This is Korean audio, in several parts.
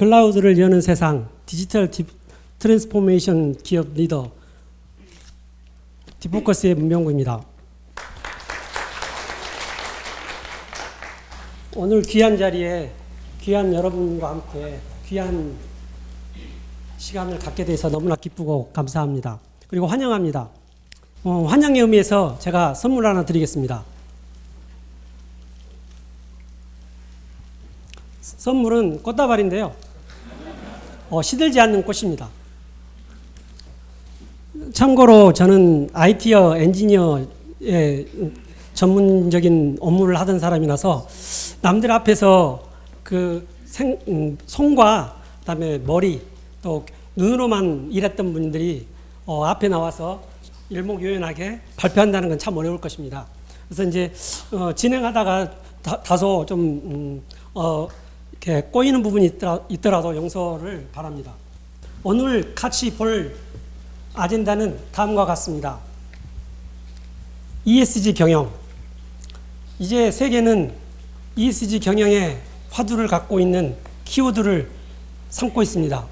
클라우드를 여는 세상 디지털 디, 트랜스포메이션 기업 리더 디포커스의 문명구입니다. 오늘 귀한 자리에 귀한 여러분과 함께 귀한 시간을 갖게 돼서 너무나 기쁘고 감사합니다. 그리고 환영합니다. 어, 환영의 의미에서 제가 선물 하나 드리겠습니다. 선물은 꽃다발인데요. 어, 시들지 않는 꽃입니다. 참고로 저는 IT어 엔지니어의 전문적인 업무를 하던 사람이라서 남들 앞에서 그 생, 음, 손과 그다음에 머리 또 눈으로만 일했던 분들이 어, 앞에 나와서 일목요연하게 발표한다는 건 참 어려울 것입니다. 그래서 이제 어, 진행하다가 다, 소 좀, 음, 어, 이렇게 꼬이는 부분이 있더라, 있더라도 용서를 바랍니다. 오늘 같이 볼 아젠다는 다음과 같습니다. ESG 경영. 이제 세계는 ESG 경영에 화두를 갖고 있는 키워드를 삼고 있습니다.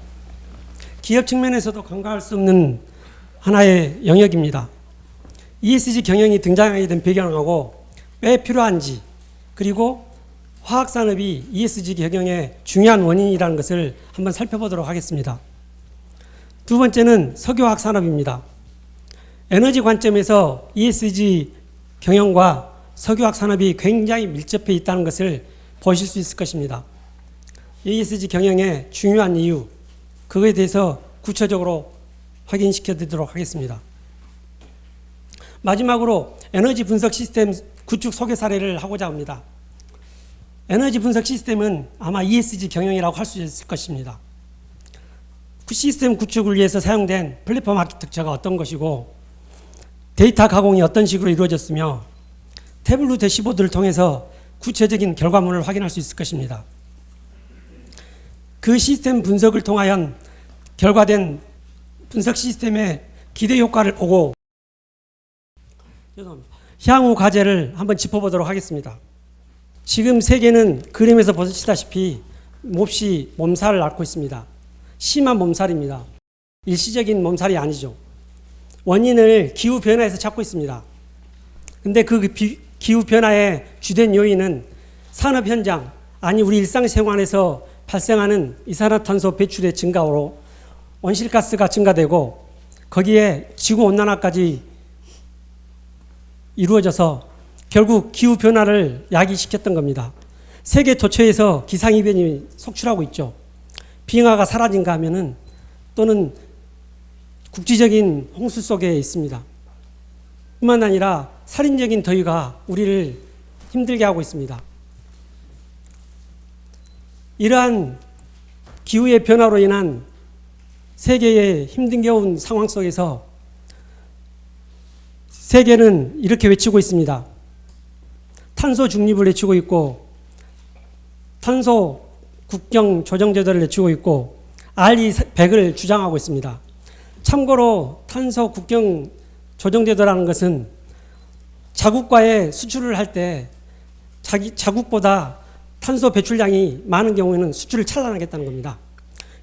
기업 측면에서도 간과할 수 없는 하나의 영역입니다. ESG 경영이 등장하게 된 배경하고 왜 필요한지 그리고 화학 산업이 ESG 경영의 중요한 원인이라는 것을 한번 살펴보도록 하겠습니다. 두 번째는 석유화학 산업입니다. 에너지 관점에서 ESG 경영과 석유화학 산업이 굉장히 밀접해 있다는 것을 보실 수 있을 것입니다. ESG 경영의 중요한 이유, 그거에 대해서 구체적으로 확인시켜 드리도록 하겠습니다. 마지막으로 에너지 분석 시스템 구축 소개 사례를 하고자 합니다. 에너지 분석 시스템은 아마 ESG 경영이라고 할 수 있을 것입니다. 그 시스템 구축을 위해서 사용된 플랫폼 아키텍처가 어떤 것이고 데이터 가공이 어떤 식으로 이루어졌으며 태블로 대시보드를 통해서 구체적인 결과물을 확인할 수 있을 것입니다. 그 시스템 분석을 통하여 결과된 분석 시스템의 기대 효과를 보고 향후 과제를 한번 짚어보도록 하겠습니다. 지금 세계는 그림에서 보시다시피 몹시 몸살을 앓고 있습니다. 심한 몸살입니다. 일시적인 몸살이 아니죠. 원인을 기후 변화에서 찾고 있습니다. 근데 그 기후 변화의 주된 요인은 산업 현장 아니 우리 일상생활에서 발생하는 이산화탄소 배출의 증가로 온실가스가 증가되고 거기에 지구 온난화까지 이루어져서 결국 기후 변화를 야기시켰던 겁니다. 세계 도처에서 기상 이변이 속출하고 있죠. 빙하가 사라진가 하면은 또는 국지적인 홍수 속에 있습니다. 뿐만 아니라 살인적인 더위가 우리를 힘들게 하고 있습니다. 이러한 기후의 변화로 인한 세계의 힘든 겨운 상황 속에서 세계는 이렇게 외치고 있습니다. 탄소 중립을 외치고 있고 탄소 국경 조정 제도를 외치고 있고 RE100을 주장하고 있습니다. 참고로 탄소 국경 조정 제도라는 것은 자국과의 수출을 할 때 자기 자국보다 탄소 배출량이 많은 경우에는 수출을 차단하겠다는 겁니다.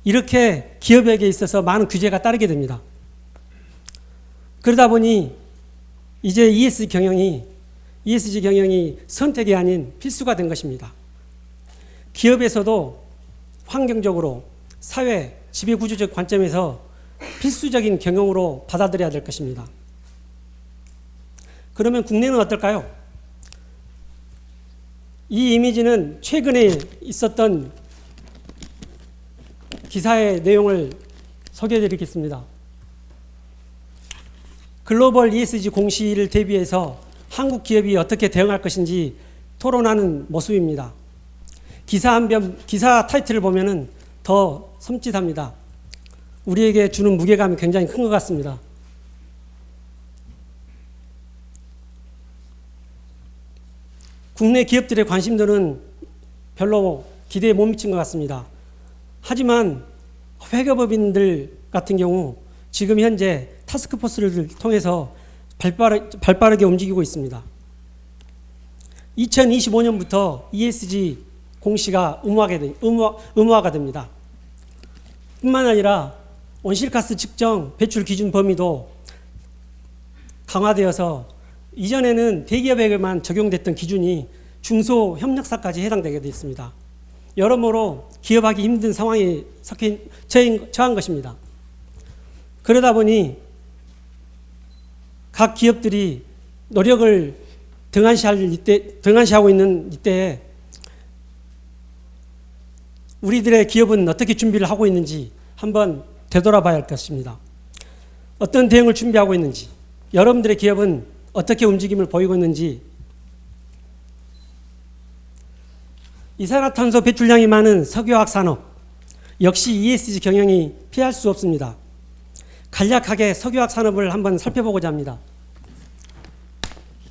이렇게 기업에게 있어서 많은 규제가 따르게 됩니다. 그러다 보니 이제 ES 경영이 ESG 경영이 선택이 아닌 필수가 된 것입니다. 기업에서도 환경적으로 사회 지배 구조적 관점에서 필수적인 경영으로 받아들여야 될 것입니다. 그러면 국내는 어떨까요? 이 이미지는 최근에 있었던 기사의 내용을 소개해 드리겠습니다. 글로벌 ESG 공시를 대비해서 한국 기업이 어떻게 대응할 것인지 토론하는 모습입니다. 기사 한 변, 기사 타이틀을 보면은 더 섬찟합니다. 우리에게 주는 무게감이 굉장히 큰 것 같습니다. 국내 기업들의 관심도는 별로 기대에 못 미친 것 같습니다. 하지만 회계법인들 같은 경우 지금 현재 타스크포스를 통해서 발빠르, 발빠르게 움직이고 있습니다. 2025년부터 ESG 공시가 의무화가, 의무화, 의무화 가 됩니다. 뿐만 아니라 온실가스 측정 배출 기준 범위도 강화되어서 이전에는 대기업에게만 적용됐던 기준이 중소 협력사까지 해당되게 되어 있습니다. 여러모로 기업하기 힘든 상황에 처한 것입니다. 그러다 보니 각 기업들이 노력을 등한시할 이때, 등한시하고 있는 이때에 우리들의 기업은 어떻게 준비를 하고 있는지 한번 되돌아봐야 할 것입니다. 어떤 대응을 준비하고 있는지, 여러분들의 기업은 어떻게 움직임을 보이고 있는지, 이산화탄소 배출량이 많은 석유화학 산업, 역시 ESG 경영이 피할 수 없습니다. 간략하게 석유화학 산업을 한번 살펴보고자 합니다.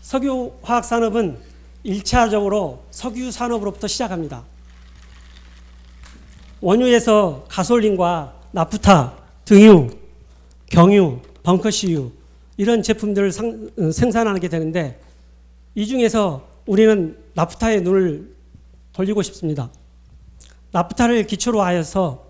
석유화학 산업은 1차적으로 석유 산업으로부터 시작합니다. 원유에서 가솔린과 나프타, 등유, 경유, 벙커시유 이런 제품들을 상- 어, 생산하게 되는데 이 중에서 우리는 나프타에 눈을 돌리고 싶습니다. 나프타를 기초로 하여서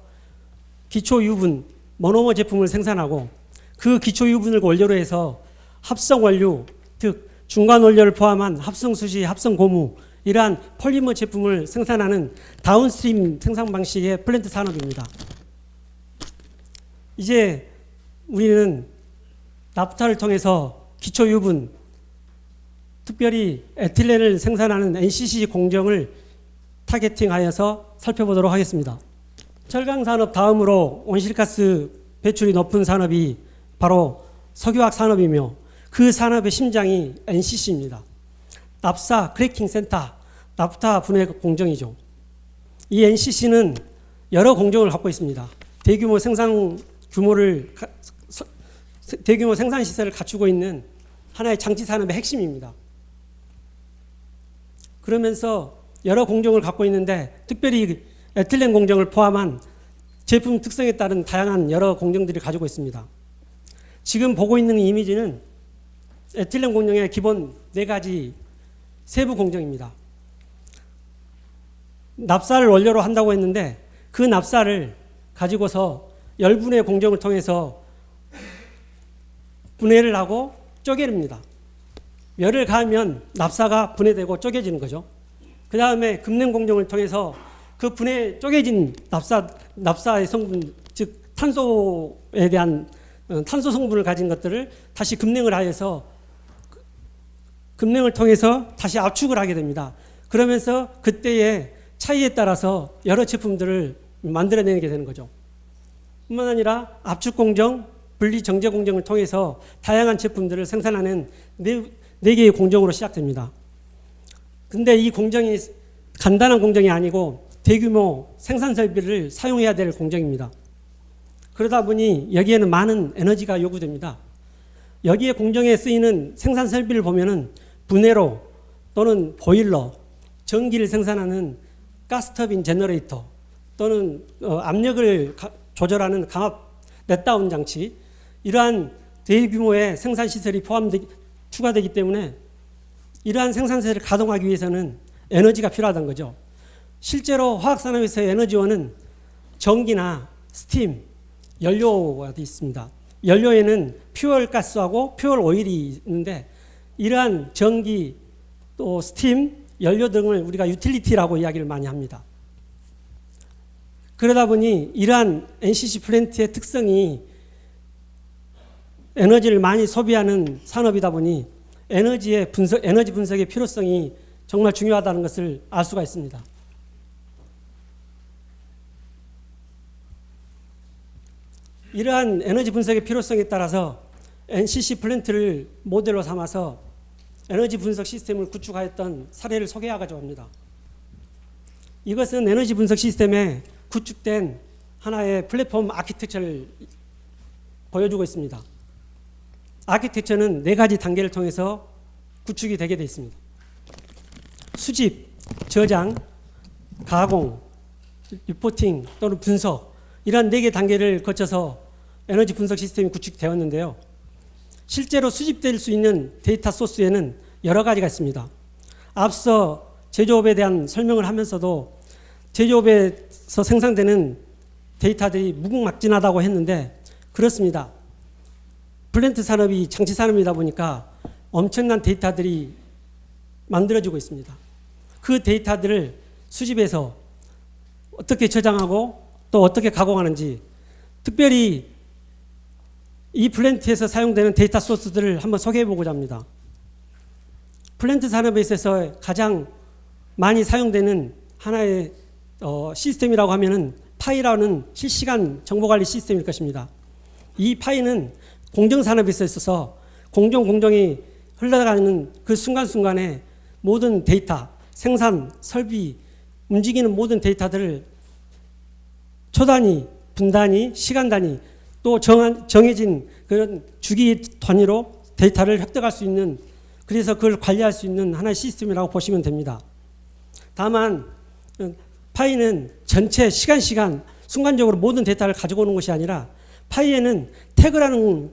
기초 유분 모노머 제품을 생산하고 그 기초 유분을 원료로 해서 합성 원료 즉 중간 원료를 포함한 합성 수지, 합성 고무 이러한 폴리머 제품을 생산하는 다운스트림 생산 방식의 플랜트 산업입니다. 이제 우리는 나프타를 통해서 기초 유분 특별히 에틸렌을 생산하는 NCC 공정을 타겟팅하여서 살펴보도록 하겠습니다. 철강 산업 다음으로 온실가스 배출이 높은 산업이 바로 석유화학 산업이며 그 산업의 심장이 NCC입니다. 납사 크래킹 센터, 나프타 분해 공정이죠. 이 NCC는 여러 공정을 갖고 있습니다. 대규모 생산 규모를 대규모 생산 시설을 갖추고 있는 하나의 장치 산업의 핵심입니다. 그러면서 여러 공정을 갖고 있는데 특별히 에틸렌 공정을 포함한 제품 특성에 따른 다양한 여러 공정들이 가지고 있습니다. 지금 보고 있는 이미지는 에틸렌 공정의 기본 네 가지 세부 공정입니다. 납사를 원료로 한다고 했는데 그 납사를 가지고서 열분의 공정을 통해서 분해를 하고 쪼개릅니다. 열을 가하면 납사가 분해되고 쪼개지는 거죠. 그 다음에 급냉 공정을 통해서 그 분해 쪼개진 납사 납사의 성분 즉 탄소에 대한 어, 탄소 성분을 가진 것들을 다시 급냉을 하여서 급냉을 통해서 다시 압축을 하게 됩니다. 그러면서 그때의 차이에 따라서 여러 제품들을 만들어내게 되는 거죠. 뿐만 아니라 압축 공정, 분리 정제 공정을 통해서 다양한 제품들을 생산하는 네, 네 개의 공정으로 시작됩니다. 근데 이 공정이 간단한 공정이 아니고 대규모 생산 설비를 사용해야 될 공정입니다. 그러다 보니 여기에는 많은 에너지가 요구됩니다. 여기에 공정에 쓰이는 생산 설비를 보면은 분해로 또는 보일러, 전기를 생산하는 가스터빈 제너레이터 또는 어, 압력을 가- 조절하는 강압 넷다운 장치 이러한 대규모의 생산 시설이 포함되 추가되기 때문에 이러한 생산세를 가동하기 위해서는 에너지가 필요하다는 거죠. 실제로 화학산업에서의 에너지원은 전기나 스팀, 연료가 돼 있습니다. 연료에는 퓨얼 가스하고 퓨얼 오일이 있는데 이러한 전기 또 스팀, 연료 등을 우리가 유틸리티라고 이야기를 많이 합니다. 그러다 보니 이러한 NCC 플랜트의 특성이 에너지를 많이 소비하는 산업이다 보니 에너지의 분석, 에너지 분석의 필요성이 정말 중요하다는 것을 알 수가 있습니다. 이러한 에너지 분석의 필요성에 따라서 NCC 플랜트를 모델로 삼아서 에너지 분석 시스템을 구축하였던 사례를 소개하고자 합니다. 이것은 에너지 분석 시스템에 구축된 하나의 플랫폼 아키텍처를 보여주고 있습니다. 아키텍처는 네 가지 단계를 통해서 구축이 되게 되어 있습니다. 수집, 저장, 가공, 리포팅 또는 분석 이러한 네 개 단계를 거쳐서 에너지 분석 시스템이 구축되었는데요. 실제로 수집될 수 있는 데이터 소스에는 여러 가지가 있습니다. 앞서 제조업에 대한 설명을 하면서도 제조업에서 생산되는 데이터들이 무궁막진하다고 했는데 그렇습니다. 플랜트 산업이 장치 산업이다 보니까 엄청난 데이터들이 만들어지고 있습니다. 그 데이터들을 수집해서 어떻게 저장하고 또 어떻게 가공하는지 특별히 이 플랜트에서 사용되는 데이터 소스들을 한번 소개해 보고자 합니다. 플랜트 산업에 있어서 가장 많이 사용되는 하나의 어, 시스템이라고 하면은 파이라는 실시간 정보관리 시스템일 것입니다. 이 파이는 공정 산업에 있어서 공정 공정이 흘러가는 그 순간순간에 모든 데이터, 생산, 설비, 움직이는 모든 데이터들을 초단위, 분단위, 시간 단위 또 정한, 정해진 그런 주기 단위로 데이터를 획득할 수 있는 그래서 그걸 관리할 수 있는 하나의 시스템이라고 보시면 됩니다. 다만 어, 파이는 전체 시간 시간 순간적으로 모든 데이터를 가지고 오는 것이 아니라 파이에는 태그라는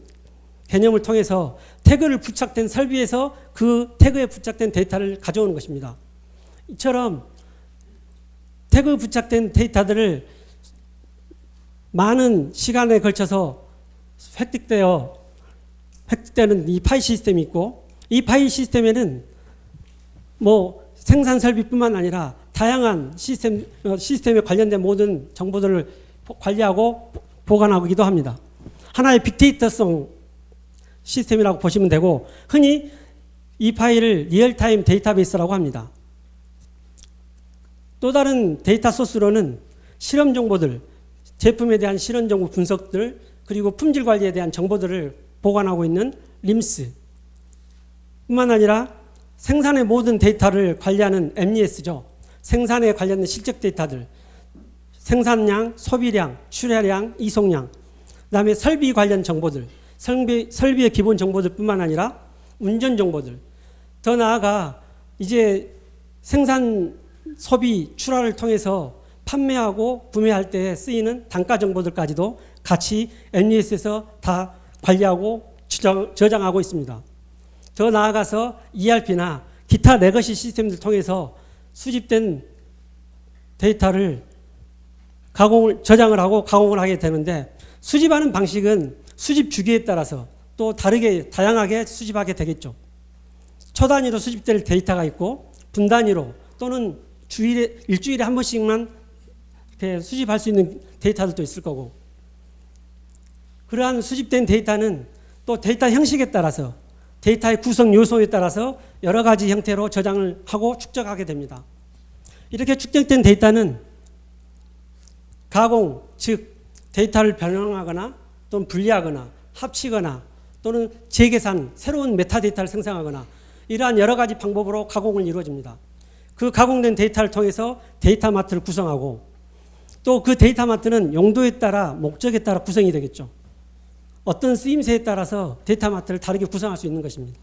개념을 통해서 태그를 부착된 설비에서 그 태그에 부착된 데이터를 가져오는 것입니다. 이처럼 태그 부착된 데이터들을 많은 시간에 걸쳐서 획득되어 획득되는 이 파이 시스템이 있고 이 파이 시스템에는 뭐 생산 설비뿐만 아니라 다양한 시스템 어, 시스템에 관련된 모든 정보들을 보- 관리하고 보관하기도 합니다. 하나의 빅데이터성 시스템이라고 보시면 되고 흔히 이 파일을 리얼타임 데이터베이스라고 합니다. 또 다른 데이터 소스로는 실험 정보들, 제품에 대한 실험 정보 분석들, 그리고 품질 관리에 대한 정보들을 보관하고 있는 림스. 뿐만 아니라 생산의 모든 데이터를 관리하는 MES죠. 생산에 관련된 실적 데이터들, 생산량, 소비량, 출하량, 이송량, 그다음에 설비 관련 정보들, 설비, 설비의 기본 정보들뿐만 아니라 운전 정보들. 더 나아가 이제 생산, 소비, 출하를 통해서 판매하고 구매할 때 쓰이는 단가 정보들까지도 같이 MES에서 다 관리하고 저장, 저장 하고 있습니다. 더 나아가서 ERP나 기타 레거시 시스템들 통해서 수집된 데이터를 가공을 저장을 하고 가공을 하게 되는데 수집하는 방식은 수집 주기에 따라서 또 다르게 다양하게 수집하게 되겠죠. 초 단위로 수집될 데이터가 있고 분 단위로 또는 주일에 일주일에 한 번씩만 수집할 수 있는 데이터들도 있을 거고 그러한 수집된 데이터는 또 데이터 형식에 따라서 데이터의 구성 요소에 따라서 여러 가지 형태로 저장을 하고 축적하게 됩니다. 이렇게 축적된 데이터는 가공, 즉 데이터를 변형하거나 또는 분리하거나 합치거나 또는 재계산, 새로운 메타데이터를 생성하거나 이러한 여러 가지 방법으로 가공을 이루어집니다. 그 가공된 데이터를 통해서 데이터 마트를 구성하고 또 그 데이터 마트는 용도에 따라 목적에 따라 구성이 되겠죠. 어떤 쓰임새에 따라서 데이터 마트를 다르게 구성할 수 있는 것입니다.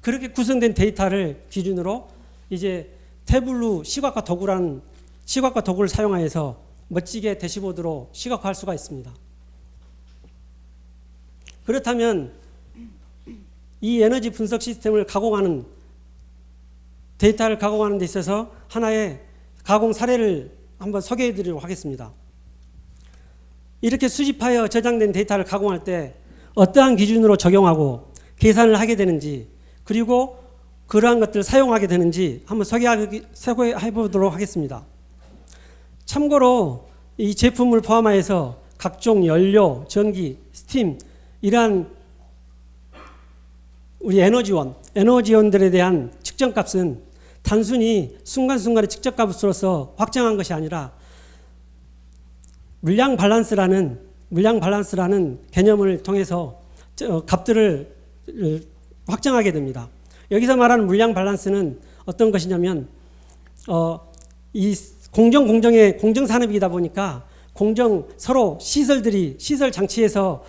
그렇게 구성된 데이터를 기준으로 이제 태블로 시각화 도구라는 시각화 도구를 사용하여서 멋지게 대시보드로 시각화할 수가 있습니다. 그렇다면 이 에너지 분석 시스템을 가공하는 데이터를 가공하는 데 있어서 하나의 가공 사례를 한번 소개해 드리도록 하겠습니다. 이렇게 수집하여 저장된 데이터를 가공할 때 어떠한 기준으로 적용하고 계산을 하게 되는지 그리고 그러한 것들을 사용하게 되는지 한번 소개해 보도록 하겠습니다. 참고로 이 제품을 포함하여서 각종 연료, 전기, 스팀 이러한 우리 에너지원, 에너지원들에 대한 측정값은 단순히 순간순간의 측정값으로서 확정한 것이 아니라 물량 밸런스라는 물량 밸런스라는 개념을 통해서 저 값들을 어, 확정하게 됩니다. 여기서 말하는 물량 밸런스는 어떤 것이냐면 어, 이 공정 공정의 공정 산업이다 보니까 공정 서로 시설들이 시설 장치에서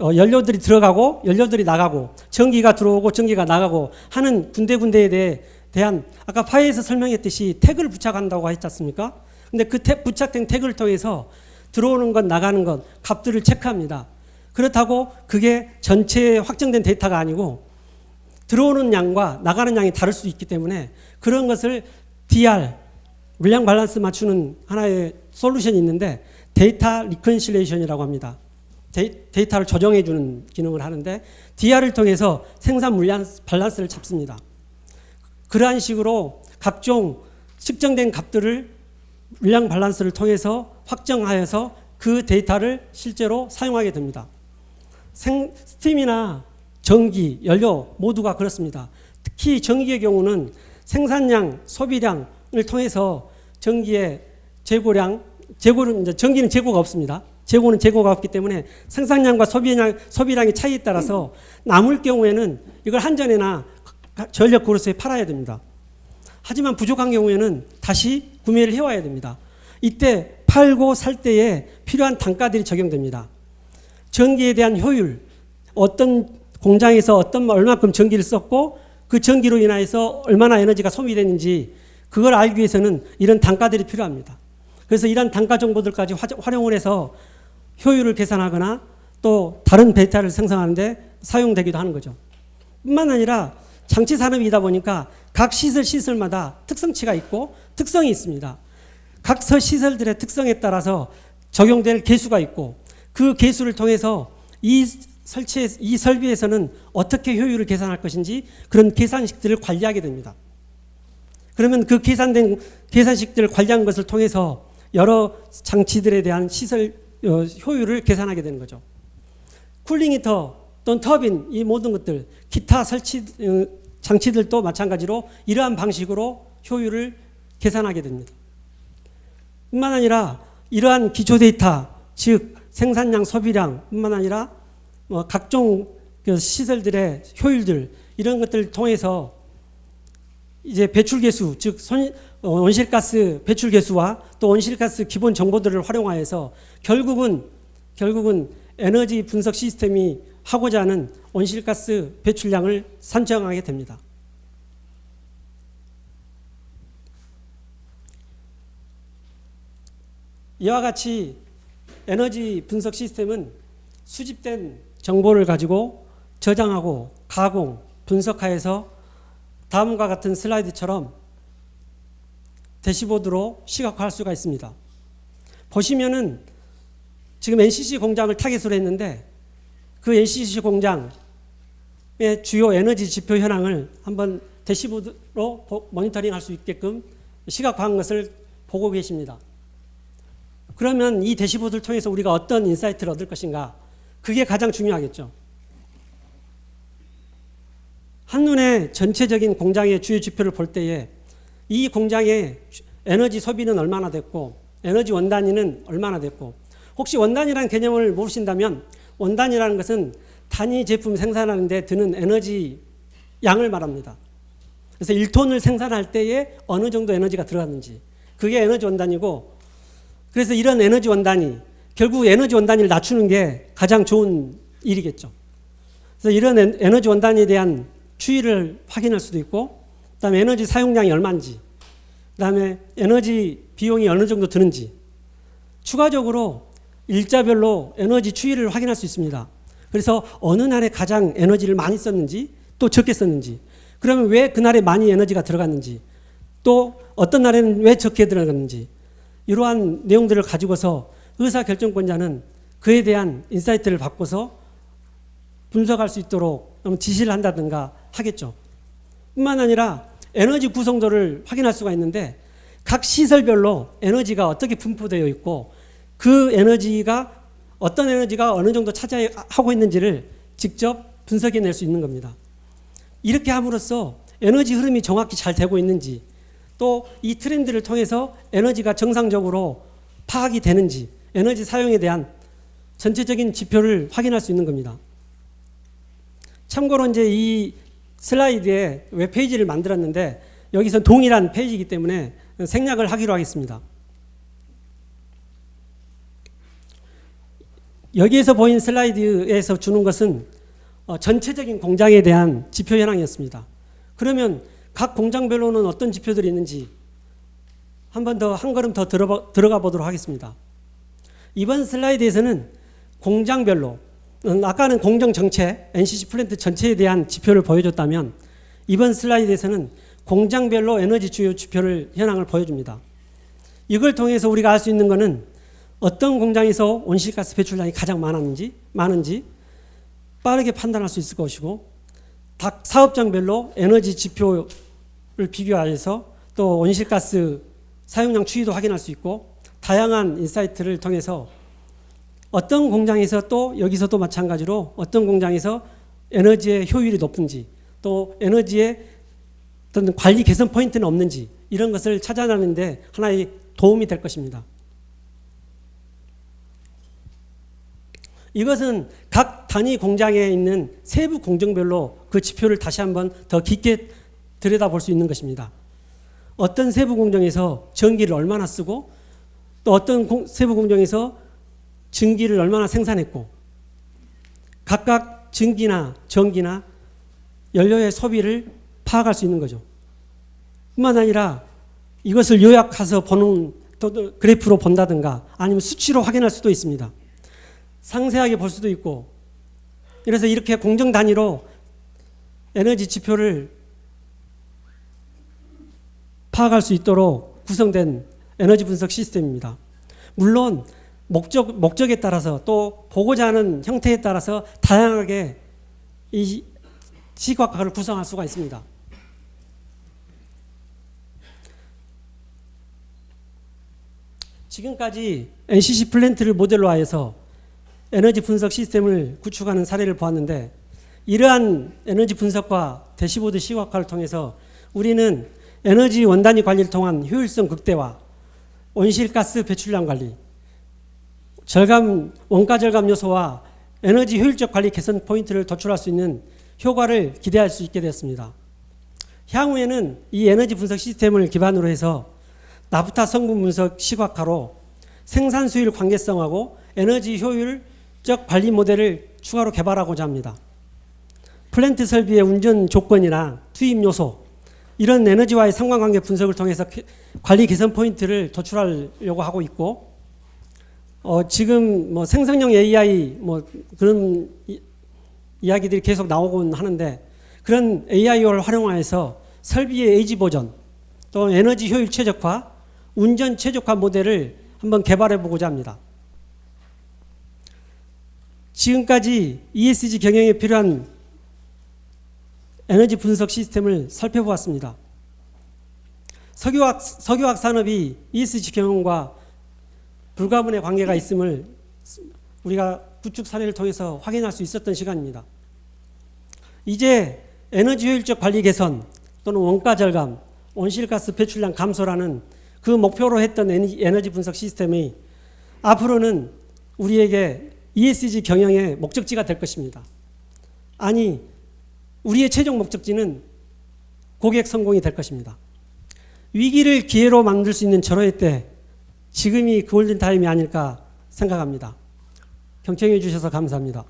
어, 연료들이 들어가고 연료들이 나가고 전기가 들어오고 전기가 나가고 하는 군데군데에 대해 대한 아까 파이에서 설명했듯이 태그를 부착한다고 했지 않습니까? 근데 그 태, 부착된 태그를 통해서 들어오는 것 나가는 것 값들을 체크합니다. 그렇다고 그게 전체 확정된 데이터가 아니고 들어오는 양과 나가는 양이 다를 수 있기 때문에 그런 것을 DR 물량 밸런스 맞추는 하나의 솔루션이 있는데 데이터 리컨실레이션이라고 합니다. 데이, 데이터를 조정해 주는 기능을 하는데 DR을 통해서 생산 물량 밸런스를 잡습니다. 그러한 식으로 각종 측정된 값들을 물량 밸런스를 통해서 확정하여서 그 데이터를 실제로 사용하게 됩니다. 생, 스팀이나 전기, 연료 모두가 그렇습니다. 특히 전기의 경우는 생산량, 소비량을 통해서 전기의 재고량, 재고는 이제 전기는 재고가 없습니다. 재고는 재고가 없기 때문에 생산량과 소비량, 소비량의 차이에 따라서 남을 경우에는 이걸 한전에나 전력 거래소에 팔아야 됩니다. 하지만 부족한 경우에는 다시 구매를 해와야 됩니다. 이때 팔고 살 때에 필요한 단가들이 적용됩니다. 전기에 대한 효율, 어떤 공장에서 어떤 얼마큼 전기를 썼고 그 전기로 인하여서 얼마나 에너지가 소비되는지 그걸 알기 위해서는 이런 단가들이 필요합니다. 그래서 이런 단가 정보들까지 활용을 해서 효율을 계산하거나 또 다른 데이터를 생성하는데 사용되기도 하는 거죠. 뿐만 아니라 장치 산업이다 보니까 각 시설 시설마다 특성치가 있고 특성이 있습니다. 각 시설들의 특성에 따라서 적용될 개수가 있고 그 개수를 통해서 이 설치에 이 설비에서는 어떻게 효율을 계산할 것인지 그런 계산식들을 관리하게 됩니다. 그러면 그 계산된 계산식들을 관리한 것을 통해서 여러 장치들에 대한 시설 어, 효율을 계산하게 되는 거죠. 쿨링 히터 또는 터빈 이 모든 것들 기타 설치 어, 장치들도 마찬가지로 이러한 방식으로 효율을 계산하게 됩니다. 뿐만 아니라 이러한 기초 데이터 즉 생산량 소비량뿐만 아니라 뭐 각종 그 시설들의 효율들 이런 것들을 통해서 이제 배출 개수 즉 어, 온실가스 배출 개수와 또 온실가스 기본 정보들을 활용하여서 결국은 결국은 에너지 분석 시스템이 하고자 하는 온실가스 배출량을 산정하게 됩니다. 이와 같이 에너지 분석 시스템은 수집된 정보를 가지고 저장하고 가공, 분석하여서 다음과 같은 슬라이드처럼 대시보드로 시각화할 수가 있습니다. 보시면은 지금 NCC 공장을 타겟으로 했는데 그 NCC 공장의 주요 에너지 지표 현황을 한번 대시보드로 모니터링 할 수 있게끔 시각화한 것을 보고 계십니다. 그러면 이 대시보드를 통해서 우리가 어떤 인사이트를 얻을 것인가? 그게 가장 중요하겠죠. 한눈에 전체적인 공장의 주요 지표를 볼 때에 이 공장의 에너지 소비는 얼마나 됐고 에너지 원단위는 얼마나 됐고 혹시 원단이라는 개념을 모르신다면 원단이라는 것은 단위 제품 생산하는데 드는 에너지 양을 말합니다. 그래서 1톤을 생산할 때에 어느 정도 에너지가 들어갔는지 그게 에너지 원단이고 그래서 이런 에너지 원단이 결국 에너지 원단위를 낮추는 게 가장 좋은 일이겠죠. 그래서 이런 에너지 원단에 대한 추이를 확인할 수도 있고, 그다음에 에너지 사용량이 얼마인지, 그다음에 에너지 비용이 어느 정도 드는지, 추가적으로 일자별로 에너지 추이를 확인할 수 있습니다. 그래서 어느 날에 가장 에너지를 많이 썼는지, 또 적게 썼는지, 그러면 왜 그날에 많이 에너지가 들어갔는지, 또 어떤 날에는 왜 적게 들어갔는지, 이러한 내용들을 가지고서 의사 결정권자는 그에 대한 인사이트를 받고서 분석할 수 있도록 지시를 한다든가 하겠죠. 뿐만 아니라 에너지 구성도를 확인할 수가 있는데 각 시설별로 에너지가 어떻게 분포되어 있고 그 에너지가 어떤 에너지가 어느 정도 차지하고 있는지를 직접 분석해 낼 수 있는 겁니다. 이렇게 함으로써 에너지 흐름이 정확히 잘 되고 있는지 또 이 트렌드를 통해서 에너지가 정상적으로 파악이 되는지 에너지 사용에 대한 전체적인 지표를 확인할 수 있는 겁니다. 참고로 이제 이 슬라이드에 웹페이지를 만들었는데 여기서 동일한 페이지이기 때문에 생략을 하기로 하겠습니다. 여기에서 보인 슬라이드에서 주는 것은 어, 전체적인 공장에 대한 지표 현황이었습니다. 그러면 각 공장별로는 어떤 지표들이 있는지 한 번 더 한 걸음 더 들어가 보도록 하겠습니다. 이번 슬라이드에서는 공장별로 음, 아까는 공정 전체 NCC 플랜트 전체에 대한 지표를 보여줬다면 이번 슬라이드에서는 공장별로 에너지 주요 지표를 현황을 보여줍니다. 이걸 통해서 우리가 알 수 있는 것은 어떤 공장에서 온실가스 배출량이 가장 많았는지 많은지 빠르게 판단할 수 있을 것이고 각 사업장별로 에너지 지표를 비교하여서 또 온실가스 사용량 추이도 확인할 수 있고 다양한 인사이트를 통해서 어떤 공장에서 또 여기서도 마찬가지로 어떤 공장에서 에너지의 효율이 높은지 또 에너지의 어떤 관리 개선 포인트는 없는지 이런 것을 찾아내는데 하나의 도움이 될 것입니다. 이것은 각 단위 공장에 있는 세부 공정별로 그 지표를 다시 한번 더 깊게 들여다볼 수 있는 것입니다. 어떤 세부 공정에서 전기를 얼마나 쓰고 또 어떤 공- 세부 공정에서 증기를 얼마나 생산했고 각각 증기나 전기나 연료의 소비를 파악할 수 있는 거죠. 뿐만 아니라 이것을 요약해서 보는 그래프로 본다든가 아니면 수치로 확인할 수도 있습니다. 상세하게 볼 수도 있고 그래서 이렇게 공정 단위로 에너지 지표를 파악할 수 있도록 구성된 에너지 분석 시스템입니다. 물론 목적 목적에 따라서 또 보고자 하는 형태에 따라서 다양하게 이 시각화를 구성할 수가 있습니다. 지금까지 NCC 플랜트를 모델로 하여서 에너지 분석 시스템을 구축하는 사례를 보았는데 이러한 에너지 분석과 대시보드 시각화를 통해서 우리는 에너지 원단위 관리를 통한 효율성 극대화, 온실가스 배출량 관리, 절감 원가 절감 요소와 에너지 효율적 관리 개선 포인트를 도출할 수 있는 효과를 기대할 수 있게 되었습니다. 향후에는 이 에너지 분석 시스템을 기반으로 해서 나프타 성분 분석 시각화로 생산 수율 관계성하고 에너지 효율 적 관리 모델을 추가로 개발하고자 합니다. 플랜트 설비의 운전 조건이나 투입 요소 이런 에너지와의 상관관계 분석을 통해서 개- 관리 개선 포인트를 도출하려고 하고 있고 어, 지금 뭐 생성형 AI 뭐 그런 이, 이야기들이 계속 나오곤 하는데 그런 AI를 활용하여서 설비의 에이지 보전 또 에너지 효율 최적화, 운전 최적화 모델을 한번 개발해 보고자 합니다. 지금까지 ESG 경영에 필요한 에너지 분석 시스템을 살펴보았습니다. 석유화학, 석유화학 산업이 ESG 경영과 불가분의 관계가 있음을 우리가 구축 사례를 통해서 확인할 수 있었던 시간입니다. 이제 에너지 효율적 관리 개선 또는 원가 절감, 온실가스 배출량 감소라는 그 목표로 했던 에너지 분석 시스템이 앞으로는 우리에게 ESG 경영의 목적지가 될 것입니다. 아니, 우리의 최종 목적지는 고객 성공이 될 것입니다. 위기를 기회로 만들 수 있는 절호의 때, 지금이 골든 타임이 아닐까 생각합니다. 경청해 주셔서 감사합니다.